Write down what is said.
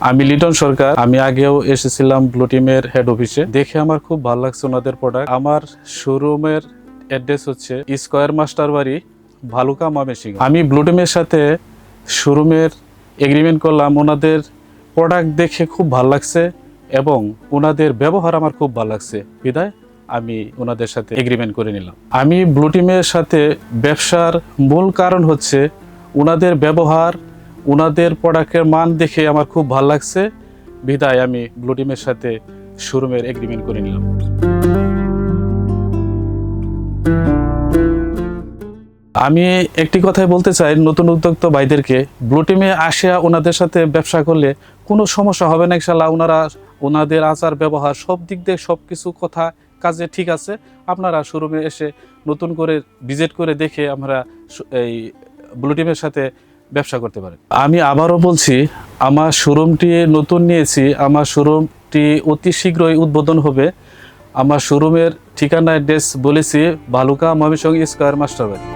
আমি লিটন সরকার, আমি আগেও এসেছিলাম ব্লু টিমের হেড অফিসে দেখে আমার খুব ভালো লাগছে ওনাদের প্রোডাক্ট আমার শোরুমের অ্যাড্রেস হচ্ছে স্কয়ার মাস্টার বাড়ি ভালুকা ময়মনসিংহ আমি ব্লু টিমের সাথে শোরুমের এগ্রিমেন্ট করলাম। ওনাদের প্রোডাক্ট দেখে খুব ভালো লাগছে এবং ওনাদের ব্যবহার আমার খুব ভালো লাগছে। বিদায়, আমি ওনাদের সাথে এগ্রিমেন্ট করে নিলাম। আমি ব্লু টিমের সাথে ব্যবসার মূল কারণ হচ্ছে ওনাদের ব্যবহার ওনাদের প্রোডাক্টের মান দেখে আমার খুব ভালো লাগছে। বিদায়, আমি ব্লু টিমের সাথে শোরুমের এগ্রিমেন্ট করে নিলাম। আমি একটি কথাই বলতে চাই, নতুন উদ্যোক্তা ভাইদেরকে। ব্লু টিমে আসিয়া ওনাদের সাথে ব্যবসা করলে কোনো সমস্যা হবে না ইনশাল্লাহ ওনারা ওনাদের আচার, ব্যবহার, সব দিক দিয়ে সব কিছু কথা কাজে ঠিক আছে। আপনারা শোরুমে এসে নতুন করে ভিজিট করে দেখে আমরা এই ব্লু টিমের সাথে ব্যবসা করতে পারেন? আমি আবারও বলছি, আমার শোরুমটি নতুন নিয়েছি, আমার শোরুমটি অতি শীঘ্রই উদ্বোধন হবে। আমার শোরুমের ঠিকানা অ্যাড্রেস বলেছি ভালুকা মহাবিশ স্কোয়ার মাস্টার বাড়ি